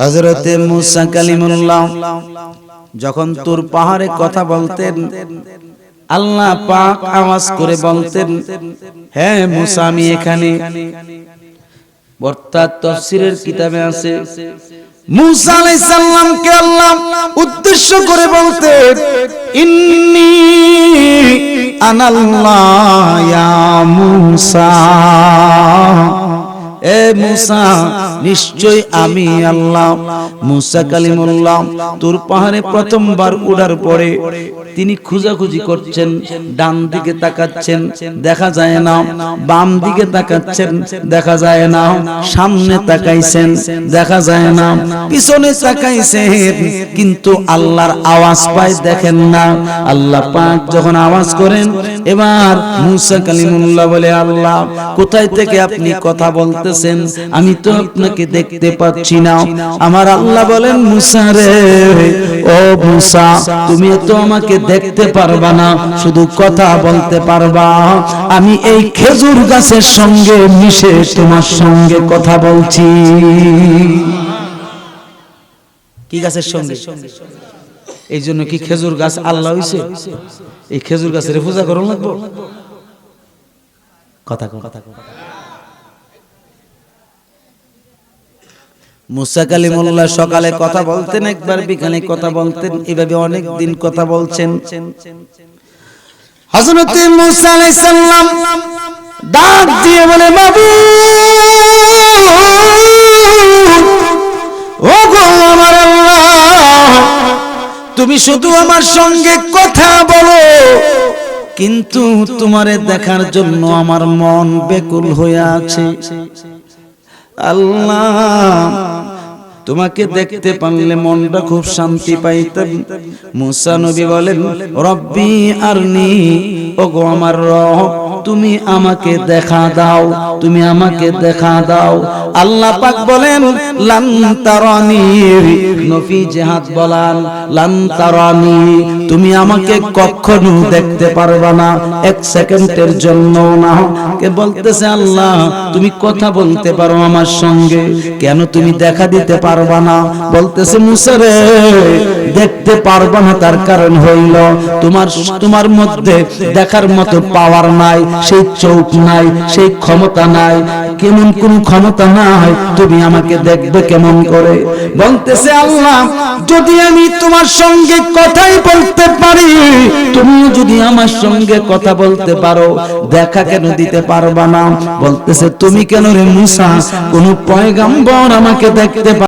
হজরতে মুসা কালিমুল্লাহ যখন তোর পাহাড়ে কথা বলতেন, আল্লাহ পাক আওয়াজ করে বলতেন হ্যাঁ মুসা, আমি এখানে। বর্তার তফসিরের কিতাবে আছে, মুসা আলাইহিস সালামকে আল্লাহ উদ্দেশ্য করে বলতে ইন্নি আনাল্লাহ ইয়া মুসা। এ মুসা, নিশ্চয় আমি আল্লাহ। মুসা কালিমুল্লাহ, তোর পাহাড়ে প্রথমবার উড়ার পরে তিনি খুঁজাখুঁজি করছেন, ডান দিকে তাকাচ্ছেন, দেখা যায় না। বাম দিকে তাকাচ্ছেন, দেখা যায় না। সামনে তাকাইছেন, দেখা যায় না। পিছনে তাকাইছেন, কিন্তু আল্লাহর আওয়াজ পায় দেখেন না। আল্লাহ পাক যখন আওয়াজ করেন এবার মুসা কালিমুল্লাহ বলে, আল্লাহ, কোথায় থেকে আপনি কথা বলতেছেন? আমি তো আপনাকে দেখতে পাচ্ছি না। আমার আল্লাহ বলেন, মুসা রে, ও মুসা, তুমি তো আমাকে দেখতে পারবা না, শুধু কথা বলতে পারবা। আমি এই খেজুর গাছের সঙ্গে মিশে তোমার সঙ্গে কথা বলছি। কি গাছের সঙ্গে? এই জন্য কি খেজুর গাছ আল্লাহ হইছে? এই খেজুর গাছের পূজা করুন লাগবো? কথা কথা সকালে কথা বলতেন, একবার বিকালে কথা বলতেন, এভাবে অনেক দিন কথা বলছেন। মুসা আলাইহিস সালাম ডাক দিয়ে বলে, বাবু! তুমি শুধু আমার সঙ্গে কথা বলো। কিন্তু তোমারে দেখার জন্য আমার মন বেকুল হয়ে আছে। আল্লাহ, তোমাকে দেখতে পারলে মনটা খুব শান্তি পাইতাম। মুসা নবী বলেন, রব্বি আরনি, ওগো আমার রব তুমি আমাকে দেখা দাও, তুমি আমাকে দেখা দাও। আল্লাহ পাক বলেন, লান নফি জিহাদ বলান, লান তুমি আমাকে কখনো দেখতে পারবা না, এক সেকেন্ডের জন্য না। কে বলতেছে, আল্লাহ, তুমি কথা বলতে পারো আমার সঙ্গে, কেন তুমি দেখা দিতে পারবা না? বলতেছে মুসারে দেখতে পারবা না, তার কারণ হইল তোমার তোমার মধ্যে দেখার মতো পাওয়ার নাই সেই চোখ নাই, সেই ক্ষমতা নাই, কেমন কোন ক্ষমতা নাই, তুমি আমাকে দেখবে কেমন করে? বলতেছে আল্লাহ, যদি আমি তোমার সঙ্গে কথাই বলতে পারি, তুমিও যদি আমার সঙ্গে কথা বলতে পারো, দেখা কেন দিতে পারবা না? বলতেছে, তুমি কেন রে মুসা, কোন পয়গাম্বর আমাকে দেখতে পার